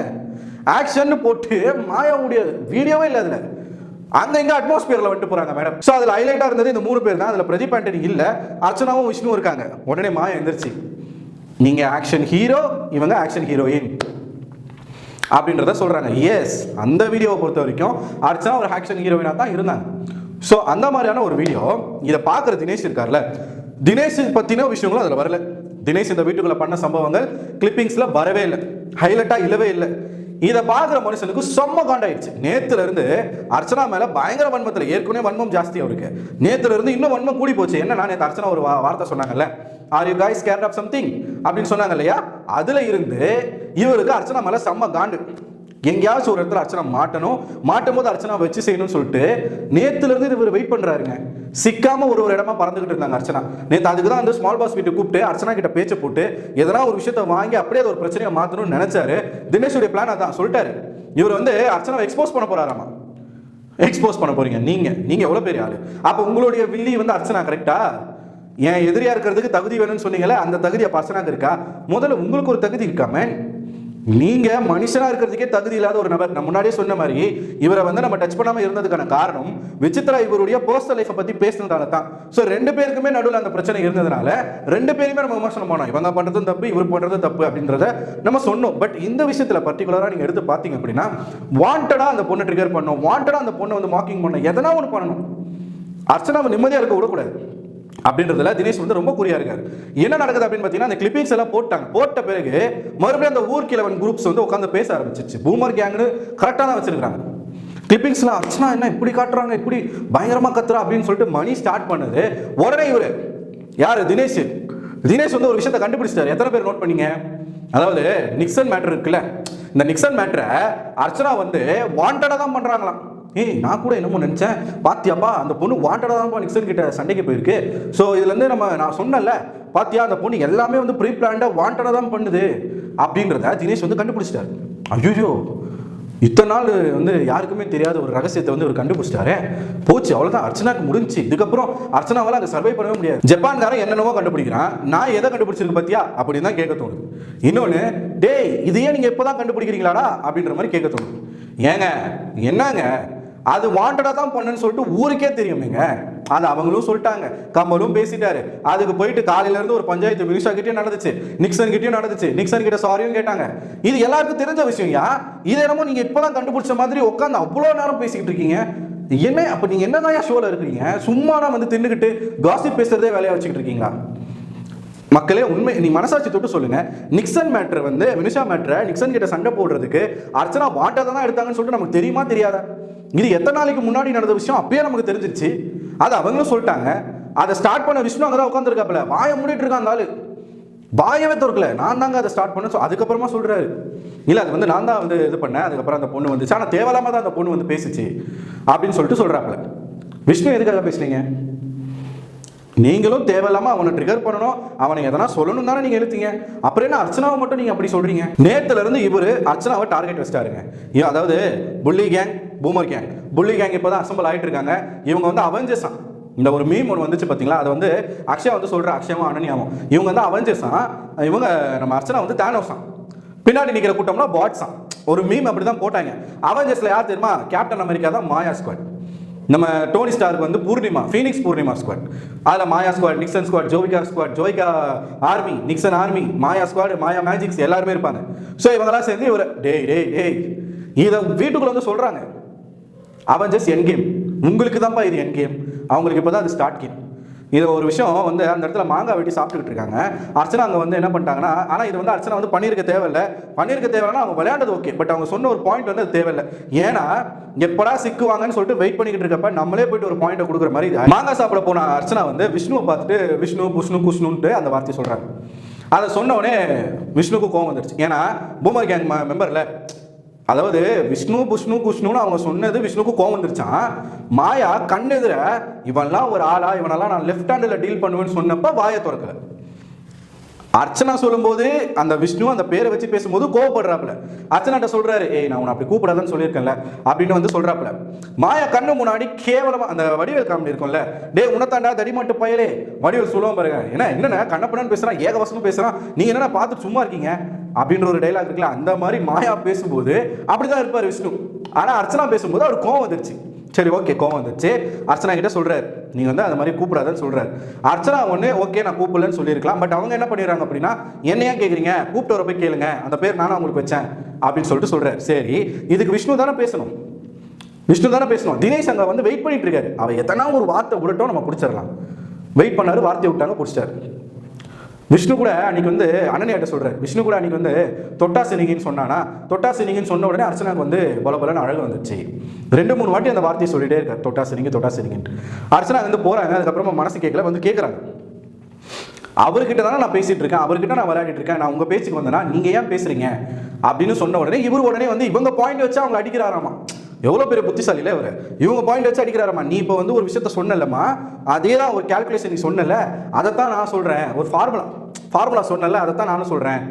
ஆக்ஷன் போட்டு மாயாவுடைய வீடியோவே இல்லை அதில். அங்க இங்க அட்மாஸ்பியர்ல வந்துட்டு போறாங்க மேடம் சோ அதுல ஹைலைட்டா இருந்தது இந்த மூணு பேர் தான். அதுல பிரதீப் ஆண்டனி இல்ல அர்ச்சனாவும் விஷ்ணுவும் இருக்காங்க. உடனே மாயா எந்திரிச்சு. நீங்க ஆக்ஷன் ஹீரோ இவங்க ஆக்ஷன் ஹீரோயின் அப்படின்றத சொல்றாங்க. எஸ் அந்த வீடியோவை பொறுத்த வரைக்கும் அர்ச்சனா ஒரு ஆக்ஷன் ஹீரோயினா தான் இருந்தாங்க. ஸோ அந்த மாதிரியான ஒரு வீடியோ இதை பார்க்குற தினேஷ் இருக்கார்ல. தினேஷ் பத்தின விஷயங்களும் அதில் வரல. தினேஷ் இந்த வீட்டுக்குள்ள பண்ண சம்பவங்கள் கிளிப்பிங்ஸ்ல வரவே இல்லை. ஹைலைட்டா இல்லவே இல்லை. இதை பார்க்குற மனுஷனுக்கு செம்ம காண்டாயிடுச்சு. நேத்துல இருந்து அர்ச்சனா மேலே பயங்கர வன்மத்தில் ஏற்கனவே வன்மம் ஜாஸ்தி அவருக்கு. நேத்துல இருந்து இன்னும் வன்மம் கூடி போச்சு. என்ன நான் நேற்று அர்ச்சனா ஒரு வா- வார்த்தை சொன்னாங்கல்ல? Are you guys care of something அப்படின்னு சொன்னாங்க இல்லையா? அதில் இருந்து இவருக்கு அர்ச்சனா மேலே செம்ம காண்டு. எங்கேயாச்சும் ஒரு இடத்துல அர்ச்சனா மாட்டணும். மாட்டும் போது அர்ச்சனா வச்சு செய்யணும்னு சொல்லிட்டு நேத்துலேருந்து இவர் வெயிட் பண்ணுறாருங்க சிக்காம ஒரு ஒரு இடமா பறந்துகிட்டு இருந்தாங்க அர்ச்சனா. நேற்று அதுக்கு தான் வந்து ஸ்மால் பாஸ் வீட்டை கூப்பிட்டு அர்ச்சனா கிட்ட பேச்சை போட்டு எதனா ஒரு விஷயத்த வாங்கி அப்படியே அது ஒரு பிரச்சனையை மாற்றணும்னு நினைச்சாரு. தினேஷுடைய பிளான் அதான். சொல்லிட்டாரு. இவர் வந்து அர்ச்சனாவை எக்ஸ்போஸ் பண்ண போறாராமா? எக்ஸ்போஸ் பண்ண போறீங்க. நீங்க. நீங்க எவ்வளவு பெரிய ஆளு. அப்போ உங்களுடைய வில்லி வந்து அர்ச்சனா கரெக்டா என் எதிரியா இருக்கிறதுக்கு தகுதி வேணும்னு சொன்னீங்களே அந்த தகுதி அப்ப அர்ச்சனாக்கு இருக்கா? முதல்ல உங்களுக்கு ஒரு தகுதி இருக்காமே நீங்க மனுஷனா இருக்கிறதுக்கே தகுதி இல்லாத ஒரு நபர். நான் முன்னாடியே சொன்ன மாதிரி இவரை வந்து நம்ம டச் பண்ணாம இருந்ததுக்கான காரணம் விசித்ரா இவருடைய பர்சனல் லைஃப்பை பத்தி பேசினதால தான். ஸோ ரெண்டு பேருக்குமே நடுவில் அந்த பிரச்சனை இருந்ததுனால ரெண்டு பேருமே நம்ம விமர்சனம் பண்ணோம். இவங்க பண்றதும் தப்பு இவர் பண்றதும் தப்பு அப்படின்றத நம்ம சொன்னோம். பட் இந்த விஷயத்துல பர்டிகுலரா நீங்க எடுத்து பார்த்தீங்க அப்படின்னா வாண்டடா அந்த பொண்ணை ட்ரிகர் பண்ணணும் வாண்டடா அந்த பொண்ணை வந்து மாக்கிங் பண்ணணும் எதனா ஒன்று பண்ணணும். அர்ச்சனாவை நிம்மதியா இருக்க விடக்கூடாது. அப்படின்றதுல தினேஷ் வந்து ரொம்ப குறியா இருக்காரு. என்ன நடக்குது அப்படின்னு பார்த்தீங்கன்னா அந்த கிளிப்பிங்ஸ் எல்லாம் போட்டாங்க. போட்ட பிறகு மறுபடியும் அந்த ஊர் கிழவன் குரூப்ஸ் வந்து உட்காந்து பேச ஆரம்பிச்சிச்சு. பூமர் கேங்னு கரெக்டாக தான் வச்சிருக்காங்க கிளிப்பிங்ஸ்லாம் அர்ச்சனா என்ன இப்படி காட்டுறாங்க? இப்படி பயங்கரமா கத்துறா அப்படின்னு சொல்லிட்டு மணி ஸ்டார்ட் பண்ணது. உடனே இவரு யாரு? தினேஷ். தினேஷ் வந்து ஒரு விஷயத்தை கண்டுபிடிச்சிட்டாரு. எத்தனை பேர் நோட் பண்ணீங்க? அதாவது நிக்சன் மேட்டர் இருக்குல்ல. இந்த நிக்சன் மேட்டரை அர்ச்சனா வந்து வாண்டடாக தான் பண்றாங்களாம். ஏய் நான் கூட என்னமோ நினச்சேன். பாத்தியாப்பா அந்த பொண்ணு வாண்டடாக தான்ப்பா நிக்சன் கிட்ட சண்டைக்கு போயிருக்கு. ஸோ இதுலேருந்து நம்ம நான் சொன்னேன்ல பாத்தியா அந்த பொண்ணு எல்லாமே வந்து ப்ரீ பிளான்டாக வாண்டடாக தான் பண்ணுது. அப்படின்றத தினேஷ் வந்து கண்டுபிடிச்சிட்டாரு. ஐயோ இத்தனை நாள் வந்து யாருக்குமே தெரியாத ஒரு ரகசியத்தை வந்து அவர் கண்டுபிடிச்சிட்டாரு. போச்சு அவ்வளோதான் அர்ச்சனாக்கு முடிஞ்சு இதுக்கப்புறம் அர்ச்சனாவால் அங்கே சர்வை பண்ணவே முடியாது. ஜப்பான்காரன் என்னென்னவோ கண்டுபிடிக்கிறான். நான் எதை கண்டுபிடிச்சிருக்கு பத்தியா? அப்படின்னு தான் கேட்க தோணுது. இன்னொன்று டேய் இது ஏன் நீங்கள் இப்போ தான் கண்டுபிடிக்கிறீங்களாடா? அப்படின்ற மாதிரி கேட்க தோணுது. ஏங்க என்னங்க? அது வாண்டடாக தான் பண்ணுன்னு சொல்லிட்டு ஊருக்கே தெரியுமேங்க. அது அவங்களும் சொல்லிட்டாங்க. கமலும் பேசிட்டாரு. அதுக்கு போயிட்டு காலையில இருந்து ஒரு பஞ்சாயத்து மினிஷா கிட்டயும் நடந்துச்சு. நிக்சன் கிட்டயும் நடந்துச்சு. நிக்சன் கிட்ட சாரியும் கேட்டாங்க. இது எல்லாருக்கும் தெரிஞ்ச விஷயம் யா இது என்னமோ நீங்க இப்பதான் கண்டுபிடிச்ச மாதிரி உட்காந்து அவ்வளோ நேரம் பேசிக்கிட்டு இருக்கீங்க. என்ன? அப்ப நீங்க என்னதான் ஷோல இருக்கிறீங்க? சும்மா நான் வந்து தின்னுக்கிட்டு காசிப் பேசுறதே வேலையா வச்சுக்கிட்டு இருக்கீங்களா? மக்களே உண்மை நீ மனசாட்சி தொட்டு சொல்லுங்க. நிக்சன் மேட்ரு வந்து வினிஷா மேட்ரை நிக்சன் கிட்ட சண்டை போடுறதுக்கு அர்ச்சனா வாட்டை தான் எடுத்தாங்கன்னு சொல்லிட்டு நமக்கு தெரியுமா தெரியாதா? இது எத்தனை நாளைக்கு முன்னாடி நடந்த விஷயம்? அப்பயே நமக்கு தெரிஞ்சிருச்சு. அது அவங்களும் சொல்லிட்டாங்க. அதை ஸ்டார்ட் பண்ண விஷ்ணு அங்கே தான் உட்காந்துருக்காப்புல வாயை மூடிட்டு இருக்கான் ஆளு. வாயவே திறக்கல. நான் தாங்க அதை ஸ்டார்ட் பண்ண அதுக்கப்புறமா சொல்கிறாரு இல்லை அது வந்து நான் தான் வந்து இது பண்ணேன். அதுக்கப்புறம் அந்த பொண்ணு வந்துச்சு. ஆனால் தேவையில்லாமல் தான் அந்த பொண்ணு வந்து பேசிச்சு. அப்படின்னு சொல்லிட்டு சொல்கிறாப்புல விஷ்ணு எதுக்காக பேசுனீங்க? நீங்களும் தேவையில்லாமல் அவனை ட்ரிகர் பண்ணணும். அவனை எதனா சொல்லணும் தானே நீங்கள் எழுத்தீங்க. அப்புறம் என்ன அர்ச்சனாவை மட்டும் நீங்கள் அப்படி சொல்கிறீங்க நேத்துல இருந்து அர்ச்சனாவை டார்கெட் வச்சிட்டாருங்க. அதாவது புள்ளி கேங் பூமர் கேங் புள்ளி கேங் இப்போதான் அசம்பிள் ஆகிட்டு இருக்காங்க. இவங்க வந்து அவெஞ்சர்ஸ் இந்த ஒரு மீம் ஒன்று வந்துச்சு பார்த்தீங்களா அது வந்து அக்ஷயா வந்து சொல்கிற அக்ஷயமும் அனன்யாவும் இவங்க வந்து அவெஞ்சர்ஸ் இவங்க நம்ம அர்ச்சனா வந்து தேனோஸாம் பின்னாடி நிற்கிற கூட்டம்னா பாட்ஸாம் ஒரு மீம் அப்படி தான் போட்டாங்க அவெஞ்சர்ஸ்ல யார் தெரியுமா? கேப்டன் அமெரிக்கா தான் மாயா ஸ்குவாட் நம்ம டோனி ஸ்டாருக்கு வந்து பூர்ணிமா ஃபீனிக்ஸ் பூர்ணிமா ஸ்குவாட் அதில் Maya squad Nixon squad Jovika squad Jovika army Nixon army Maya squad Maya magics எல்லாருமே இருப்பாங்க. ஸோ இவங்கெல்லாம் சேர்ந்து இவர் டேய் டேய் டேய். இதை வீட்டுக்குள்ளே வந்து சொல்கிறாங்க அவன் என் கேம் உங்களுக்கு தான்ப்பா இது என் கேம் அவங்களுக்கு இப்போ தான் அது ஸ்டார்ட் கேம் இது ஒரு விஷயம் வந்து அந்த இடத்துல மாங்காய் வெட்டி சாப்பிட்டுக்கிட்டு இருக்காங்க. அர்ச்சனா அங்கே வந்து என்ன பண்ணிட்டாங்கன்னா ஆனால் இது வந்து அர்ச்சனா வந்து பண்ணியிருக்க தேவையில்லை. பண்ணியிருக்க தேவைன்னா அவங்க விளையாண்டது ஓகே பட் அவங்க சொன்ன ஒரு பாயிண்ட் வந்து அது தேவையில்லை. ஏன்னா எப்படா சிக்குவாங்கன்னு சொல்லிட்டு வெயிட் பண்ணிக்கிட்டு இருக்கப்ப நம்மளே போயிட்டு ஒரு பாயிண்ட்டை கொடுக்குற மாதிரி இது. மாங்காய் சாப்பிட போன அர்ச்சனா வந்து விஷ்ணுவை பார்த்துட்டு விஷ்ணு புஷ்ணு குஷ்ணுன்ட்டு அந்த வார்த்தையை சொல்கிறாங்க அதை சொன்ன உடனே விஷ்ணுக்கு கோவம் வந்துருச்சு. ஏன்னா பூமர் கேங் மெம்பர்ல அதாவது விஷ்ணு புஷ்ணு குஷ்ணுன்னு அவங்க சொன்னது விஷ்ணுக்கு கோவம் வந்துருச்சான் மாயா கண்ணெதிர இவன்லாம் ஒரு ஆளா இவனெல்லாம் நான் லெஃப்ட் ஹேண்டில் டீல் பண்ணுவேன்னு சொன்னப்ப வாயை திறக்கல. அர்ச்சனா சொல்லும்போது அந்த விஷ்ணு அந்த பேரை வச்சு பேசும்போது கோவப்படுறாப்புல. அர்ச்சனாட்ட சொல்றாரு ஏய் நான் உன்னை அப்படி கூப்பிடாதன்னு சொல்லியிருக்கேன்ல அப்படின்னு வந்து சொல்றாப்புல. மாயா கண்ணு முன்னாடி கேவலமா அந்த வடிவேல் காமெடி இருக்கும்ல. டே உனத்தாண்டா தடிமாட்டு பயலே. வடிவேல் சொல்லுவோம் பாருங்க என்ன என்னண்ணா கண்ணப்படன்னு பேசுறான் ஏகவசனம் பேசுறான் நீங்க என்னன்னா பார்த்து சும்மா இருக்கீங்க? அப்படின்ற ஒரு டைலாக் இருக்குல்ல அந்த மாதிரி மாயா பேசும்போது அப்படிதான் இருப்பார் விஷ்ணு. ஆனா அர்ச்சனா பேசும்போது அவர் கோவம் வந்துருச்சு. சரி ஓகே கோவம் வந்துச்சு அர்ச்சனா கிட்ட சொல்றாரு. நீங்க வந்து அந்த மாதிரி கூப்பிடாதன்னு சொல்றாரு. அர்ச்சனா ஒன்று ஓகே நான் கூப்பிடலன்னு சொல்லியிருக்கலாம். பட் அவங்க என்ன பண்ணிடுறாங்க அப்படின்னா என்ன ஏன் கேக்குறீங்க? கூப்பிட்டு வர போய் கேளுங்க. அந்த பேர் நானும் உங்களுக்கு வச்சேன். அப்படின்னு சொல்லிட்டு சொல்றாரு. சரி இதுக்கு விஷ்ணு தானே பேசணும். விஷ்ணு தானே பேசணும். தினேஷ் அங்க வந்து வெயிட் பண்ணிட்டு இருக்காரு. அவ எத்தனா ஒரு வார்த்தை விடட்டும் நம்ம பிடிச்சிடலாம். வெயிட் பண்ணாரு வார்த்தையை விட்டாங்க பிடிச்சிட்டாரு. விஷ்ணு கூட அன்னைக்கு வந்து அனன்யாட்ட சொல்கிறார் விஷ்ணு கூட அன்னைக்கு வந்து தொட்டா சினிகின்னு சொன்னானா தொட்டா சினிகின்னு சொன்ன உடனே அர்ச்சனாக்கு வந்து பல பலன்னு அழகு வந்துச்சு. ரெண்டு மூணு வாட்டி அந்த வார்த்தையை சொல்லிட்டே இருக்கார். தொட்டா சினிங்க தொட்டா சினிங்கன்னு அர்ச்சனா வந்து போகிறாங்க அதுக்கப்புறமா மனசு கேட்கல. வந்து கேட்குறாங்க அவர்கிட்ட தானே நான் பேசிட்டு இருக்கேன். அவர்கிட்ட நான் விளையாடிட்டு இருக்கேன். நான் உங்க பேச்சுக்கு வந்தேன்னா நீங்க ஏன் பேசுறீங்க? அப்படின்னு சொன்ன உடனே இவர் உடனே வந்து இவங்க பாயிண்ட் வச்சு அவங்க அடிக்கிறாராமா. எவ்வளோ பெரிய புத்திசாலியில் அவர். இவங்க பாயிண்ட் வச்சு அடிக்கிறாரம்மா. நீ இப்போ வந்து ஒரு விஷயத்த சொன்னலம்மா அதே தான் ஒரு கால்குலேஷன் நீ சொன்னல அதைத்தான் நான் சொல்கிறேன் ஒரு ஃபார்முலா ஃபார்முலா சொன்னல அதைத்தான் நானும் சொல்கிறேன்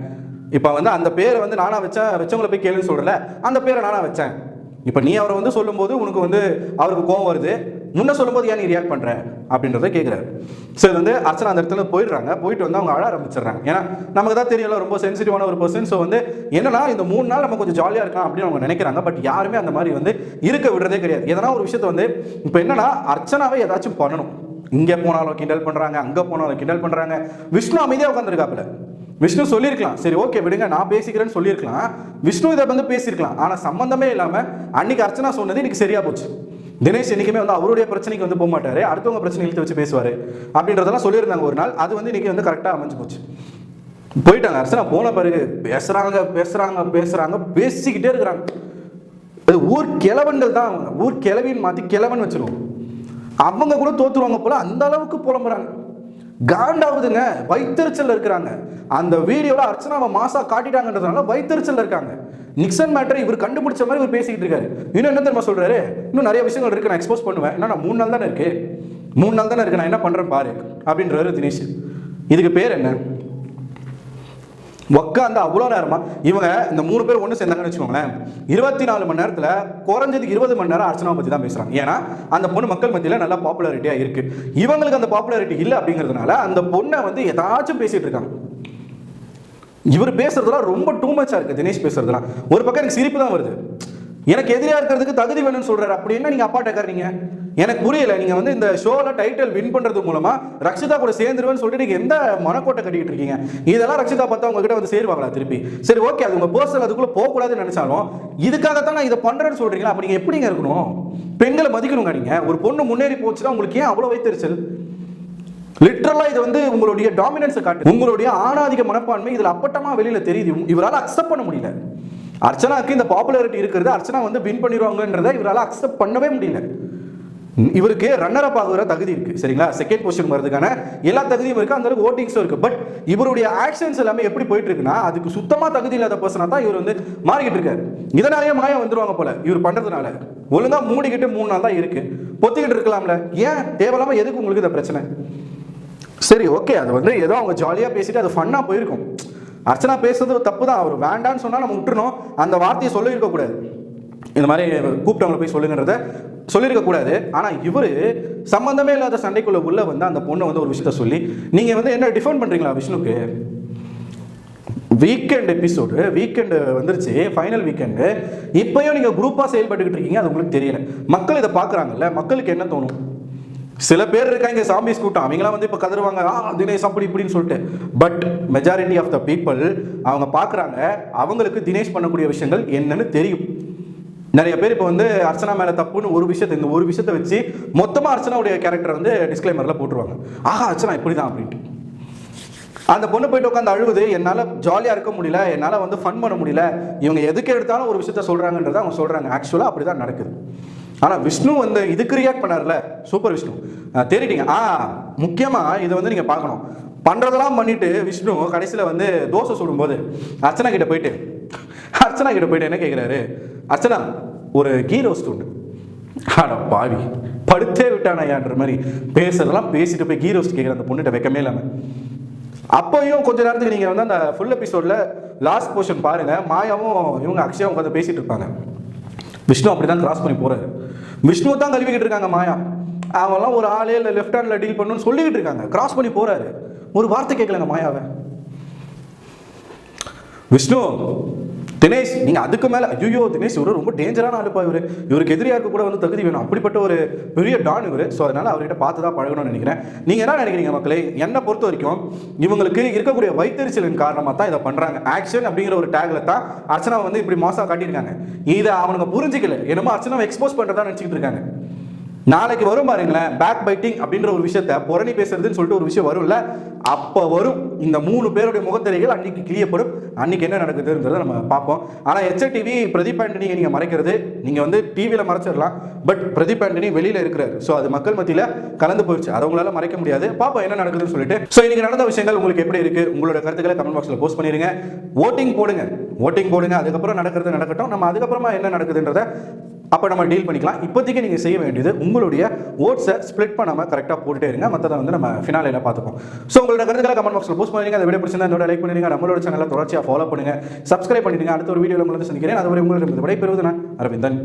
இப்போ வந்து அந்த பேரை வந்து நானாக வச்சேன் வச்சவங்களை போய் கேளுன்னு சொல்கிறல அந்த பேரை நானாக வச்சேன். இப்போ நீ அவரை வந்து சொல்லும்போது உனக்கு வந்து அவருக்கு கோவம் வருது. முன்ன சொல்லும்போது ஏன் நீ ரியாக்ட் பண்ணுற அப்படின்றத கேட்குறாரு ஸோ இது வந்து அர்ச்சனா அந்த இடத்துல போயிடுறாங்க. போயிட்டு வந்து அவங்க அழ ஆரம்பிச்சிடுறாங்க. ஏன்னா நமக்கு தான் தெரியல ரொம்ப சென்சிட்டிவான ஒரு பர்சன் ஸோ வந்து என்னன்னா இந்த மூணு நாள் நம்ம கொஞ்சம் ஜாலியாக இருக்கலாம் அப்படின்னு அவங்க நினைக்கிறாங்க. பட் யாருமே அந்த மாதிரி வந்து இருக்க விடுறதே கிடையாது. எதனா ஒரு விஷயத்தை வந்து இப்போ என்னன்னா அர்ச்சனாவே ஏதாச்சும் பண்ணணும். இங்கே போனாலும் கிண்டல் பண்ணுறாங்க அங்கே போனாலும் கிண்டல் பண்ணுறாங்க விஷ்ணு அமைதியாக உட்காந்துருக்காப்புல விஷ்ணு சொல்லியிருக்கலாம். சரி ஓகே விடுங்க நான் பேசிக்கிறேன்னு சொல்லியிருக்கலாம். விஷ்ணு இதை வந்து பேசியிருக்கலாம். ஆனால் சம்மந்தமே இல்லாமல் அன்னைக்கு அர்ச்சனா சொன்னது இன்னைக்கு சரியா போச்சு. தினேஷ் என்னைக்குமே வந்து அவருடைய பிரச்சனைக்கு வந்து போக மாட்டாரு. அடுத்தவங்க பிரச்சனை இழுத்து வச்சு பேசுவார். அப்படின்றதெல்லாம் சொல்லியிருந்தாங்க ஒரு நாள். அது வந்து இன்னைக்கு வந்து கரெக்டாக அமைஞ்சு போச்சு. போயிட்டாங்க அர்ச்சனா போன பிறகு பேசுறாங்க பேசுறாங்க பேசுறாங்க பேசிக்கிட்டே இருக்கிறாங்க. அது ஊர் கிழவன்கள் தான் அவங்க. ஊர் கிழவின்னு மாற்றி கிழவன் வச்சிருவோம். அவங்க கூட தோத்துருவாங்க போல அந்த அளவுக்கு புலம்புறாங்க. காண்டாகுதுங்க வைத்தறிச்சல் இருக்கிறாங்க. அந்த வீடியோவில் அர்ச்சனாவை மாசா காட்டிட்டாங்கன்றதுனால வைத்தறிச்சல் இருக்காங்க. நிக்சன் மேட்டர் இவர் கண்டுபிடிச்ச மாதிரி இவர் பேசிக்கிட்டு இருக்காரு. இன்னும் என்ன தெரியுமா சொல்றாரு? இன்னும் நிறைய விஷயங்கள் இருக்கு நான் எக்ஸ்போஸ் பண்ணுவேன். நான் மூணு நாள் தானே இருக்கு? மூணு நாள் தானே இருக்கு நான் என்ன பண்றேன் பாரு அப்படின்றாரு தினேஷ். இதுக்கு பேர் என்ன? உட்காந்து அவ்வளோ நேரமா இவங்க இந்த மூணு பேர் ஒன்று சேர்ந்தாங்கன்னு வச்சுக்கோங்களேன் இருபத்தி நாலு மணி நேரத்தில் குறைஞ்சது இருபது மணி நேரம் அர்ச்சனாவை பற்றி தான் பேசுகிறாங்க ஏன்னா அந்த பொண்ணு மக்கள் மத்தியில் நல்லா பாப்புலாரிட்டியாக இருக்குது இவங்களுக்கு அந்த பாப்புலாரிட்டி இல்லை அப்படிங்கிறதுனால அந்த பொண்ணை வந்து ஏதாச்சும் பேசிகிட்டு இருக்காங்க. இவர் பேசுறதுலாம் ரொம்ப டூ மச்சா இருக்கு. தினேஷ் பேசுறதுலாம் ஒரு பக்கம் எனக்கு சிரிப்பு தான் வருது. எனக்கு எதிரியா இருக்கிறதுக்கு தகுதி வேணும்னு சொல்றாரு. அப்படி என்ன நீங்க அப்பாட்ட கேக்குறீங்க எனக்கு புரியல. நீங்க வந்து இந்த ஷோல டைட்டில் வின் பண்றது மூலமா ரக்ஷிதா கூட சேர்ந்துருவேன்னு சொல்லிட்டு நீங்க எந்த மனக்கோட்டை கட்டிக்கிட்டு இருக்கீங்க? இதெல்லாம் ரக்ஷிதா பார்த்தா உங்ககிட்ட வந்து சேருவாங்களா திருப்பி? சரி ஓகே அது உங்க பர்சனல் அதுக்குள்ள போக கூடாதுன்னு நினைச்சாலும் இதுக்காகத்தான் நான் இதை பண்றேன்னு சொல்றீங்களா? அப்படி நீங்கள் எப்படிங்க இருக்கணும்? பெண்களை மதிக்கணுங்க நீங்க. ஒரு பொண்ணு முன்னேறி போச்சுன்னா உங்களுக்கு ஏன் அவ்வளவு வைத்தறிச்சல்? லிட்ரலா இது வந்து உங்களுடைய டாமினன்ஸை காட்டு உங்களுடைய ஆணாதிக மனப்பான்மை இதுல அப்பட்டமா வெளியில தெரியுது. இவரால் அக்செப்ட் பண்ண முடியல. அர்ச்சனாக்கு இந்த பாப்புலாரிட்டி இருக்கிறது. அர்ச்சனா வந்து வின் பண்ணிடுவாங்கன்றதை இவரால் அக்செப்ட் பண்ணவே முடியல. இவருக்கு ரன்னர் அப் ஆகுற தகுதி இருக்கு. சரிங்களா? செகண்ட் பொசிஷன் வரதுக்கான எல்லா தகுதியும் இருக்கு. அந்த அளவுக்கு ஓட்டிங்ஸும் இருக்கு. பட் இவருடைய ஆக்ஷன்ஸ் எல்லாமே எப்படி போயிட்டு இருக்குன்னா அதுக்கு சுத்தமா தகுதி இல்லாத பர்சனா தான் இவர் வந்து மாறிக்கிட்டு இருக்காரு. இதனாலேயே மாயம் வந்துருவாங்க போல இவர் பண்றதுனால. ஒழுங்கா மூடிக்கிட்டு மூணு நாள் தான் இருக்கு. பொத்திக்கிட்டு இருக்கலாம்ல. ஏன்? தேவையில்லாம எதுக்கு உங்களுக்கு இந்த பிரச்சனை? சரி ஓகே அது வந்து ஏதோ அவங்க ஜாலியாக பேசிட்டு அது ஃபன்னாக போயிருக்கும். அர்ச்சனா பேசுறது தப்பு தான் அவர் வேண்டான்னு சொன்னால் நம்ம விட்டுருணும் அந்த வார்த்தையை சொல்லியிருக்க கூடாது. இந்த மாதிரி கூப்பிட்டவங்களை போய் சொல்லுங்கிறத சொல்லியிருக்க கூடாது. ஆனால் இவர் சம்மந்தமே இல்லாத சண்டைக்குள்ள உள்ள வந்து அந்த பொண்ணை வந்து ஒரு விஷயத்த சொல்லி நீங்கள் வந்து என்ன டிஃபைன் பண்ணுறீங்களா விஷ்ணுக்கு? வீக்கெண்ட் எபிசோடு வீக்கெண்டு வந்துருச்சு. ஃபைனல் வீக்கெண்டு இப்போயும் நீங்கள் குரூப்பாக செயல்பட்டுக்கிட்டு இருக்கீங்க அது உங்களுக்கு தெரியல. மக்கள் இதை பார்க்குறாங்கல்ல மக்களுக்கு என்ன தோணும்? சில பேர் இருக்காங்க சாம்பிஸ் கூட்டம் அவங்களாம் வந்து இப்போ கதருவாங்க ஆ தினேஷ் அப்படி இப்படின்னு சொல்லிட்டு. But majority of the people அவங்க பார்க்குறாங்க அவங்களுக்கு தினேஷ் பண்ணக்கூடிய விஷயங்கள் என்னன்னு தெரியும். நிறைய பேர் இப்போ வந்து அர்ச்சனா மேலே தப்புன்னு ஒரு விஷயத்தை இந்த ஒரு விஷயத்தை வச்சு மொத்தமாக அர்ச்சனாவுடைய கேரக்டர் வந்து டிஸ்க்ளைமரில் போட்டுருவாங்க. ஆஹா அர்ச்சனா இப்படி தான் அப்படின்ட்டு. அந்த பொண்ணு போயிட்டு உட்காந்து அழுவுது என்னால் ஜாலியாக இருக்க முடியல என்னால் வந்து ஃபன் பண்ண முடியல இவங்க எதுக்கு எடுத்தாலும் ஒரு விஷயத்த சொல்கிறாங்கன்றத அவங்க சொல்கிறாங்க ஆக்சுவலாக அப்படி தான் நடக்குது. ஆனால் விஷ்ணு வந்து இதுக்கு ரியாக்ட் பண்ணார்ல சூப்பர் விஷ்ணு. தேடிட்டீங்க. ஆ முக்கியமாக இதை வந்து நீங்கள் பார்க்கணும். பண்ணுறதெல்லாம் பண்ணிட்டு விஷ்ணு கடைசியில் வந்து தோசை சுடும்போது அர்ச்சனா கிட்ட போயிட்டு அர்ச்சனா கிட்ட போயிட்டு என்ன கேட்குறாரு அர்ச்சனா ஒரு கீ ரோஸ்ட் உண்டு ஆட பாவி. படுத்தே விட்டானையான்ற மாதிரி பேசுறதெல்லாம் பேசிட்டு போய் கீ ரோஸ்ட் கேட்குற அந்த பொண்ணுகிட்ட வைக்கமே இல்லாமல் அப்போயும் கொஞ்ச நேரத்துக்கு நீங்கள் வந்து அந்த ஃபுல் எபிசோடில் லாஸ்ட் போர்ஷன் பாருங்கள் மாயாவும் இவங்க அக்ஷயாவும் உட்காந்து பேசிகிட்டு இருப்பாங்க. விஷ்ணு அப்படி தான் கிராஸ் பண்ணி போகிறாரு விஷ்ணுவை தான் கழுவிக்கிட்டு இருக்காங்க மாயா. அவங்கெல்லாம் ஒரு ஆளே இல்லை லெஃப்ட் ஹேண்டில் டீல் பண்ணணும்னு சொல்லிக்கிட்டு இருக்காங்க. கிராஸ் பண்ணி போகிறாரு ஒரு வார்த்தை கேட்கலங்க மாயாவை. விஷ்ணு தினேஷ் நீங்க அதுக்கு மேல ஐயோ தினேஷ் இவரு ரொம்ப டேஞ்சரான ஆளுப்பா இவரு. இவருக்கு எதிரியா இருக்க கூட வந்து தகுதி வேணும். அப்படிப்பட்ட ஒரு பெரிய டான் இவரு. ஸோ அதனால அவர்கிட்ட பார்த்து தான் பழகணும்னு நினைக்கிறேன். நீங்க என்ன நினைக்கிறீங்க மக்களே? என்னை பொறுத்த வரைக்கும் இவங்களுக்கு இருக்கக்கூடிய வைத்தறிச்சலின் காரணமாக தான் இதை பண்றாங்க. ஆக்ஷன் அப்படிங்கிற ஒரு டேக்ல தான் அர்ச்சனா வந்து இப்படி மோசம் காட்டியிருக்காங்க. இதை அவனுங்க புரிஞ்சிக்கல. என்னமோ அர்ச்சனாவை எக்ஸ்போஸ் பண்றதா நினைச்சிட்டு இருக்காங்க. நாளைக்கு வரும் பாருங்களேன் பேக் பைட்டிங் அப்படின்ற ஒரு விஷயத்த புரணி பேசுறதுன்னு சொல்லிட்டு ஒரு விஷயம் வரும்ல அப்போ வரும். இந்த மூணு பேருடைய முகத்திரைகள் அன்னைக்கு கிளியப்படும். அன்னைக்கு என்ன நடக்குதுன்றதை நம்ம பார்ப்போம். ஆனால் எச்எடிவி பிரதீப் ஆண்டனியை நீங்கள் மறைக்கிறது நீங்கள் வந்து டிவியில் மறைச்சிடலாம். பட் பிரதீப் ஆண்டனி வெளியில் இருக்கிறாரு. ஸோ அது மக்கள் மத்தியில் கலந்து போயிடுச்சு அதை உங்களால மறைக்க முடியாது. பார்ப்போம் என்ன நடக்குதுன்னு சொல்லிட்டு. ஸோ இன்னைக்கு நடந்த விஷயங்கள் உங்களுக்கு எப்படி இருக்கு? உங்களோட கருத்துக்களை கமெண்ட் பாக்ஸில் போஸ்ட் பண்ணிருங்க. ஓட்டிங் போடுங்க. ஓட்டிங் போடுங்க. அதுக்கப்புறம் நடக்கிறது நடக்கட்டும். நம்ம அதுக்கப்புறமா என்ன நடக்குதுன்றதை அப்போ நம்ம டீல் பண்ணிக்கலாம். இப்போதைக்கு நீங்கள் செய்ய வேண்டியது உங்களுடைய ஓட்ஸை ஸ்ப்ளிட் பண்ணாமல் கரெக்டாக போட்டுட்டே இருங்க. மற்றதை வந்து நம்ம ஃபினாலையில் பார்த்துப்போம். ஸோ உங்களோட கருத்துக்களை கமெண்ட் பாக்ஸில் போஸ்ட் பண்ணுங்க அந்த விட பிடிச்சிருந்தா என்னோட லைக் பண்ணுங்க நம்மளோட சேனலை தொடர்ச்சியாக ஃபாலோ பண்ணுங்க. சப்ஸ்கிரைப் பண்ணிடுங்க. அடுத்த ஒரு வீடியோவில் உங்களுக்கு சந்திக்கிறேன். அதுவரை உங்களிடம் விடைபெறுவது நான் அரவிந்தன்.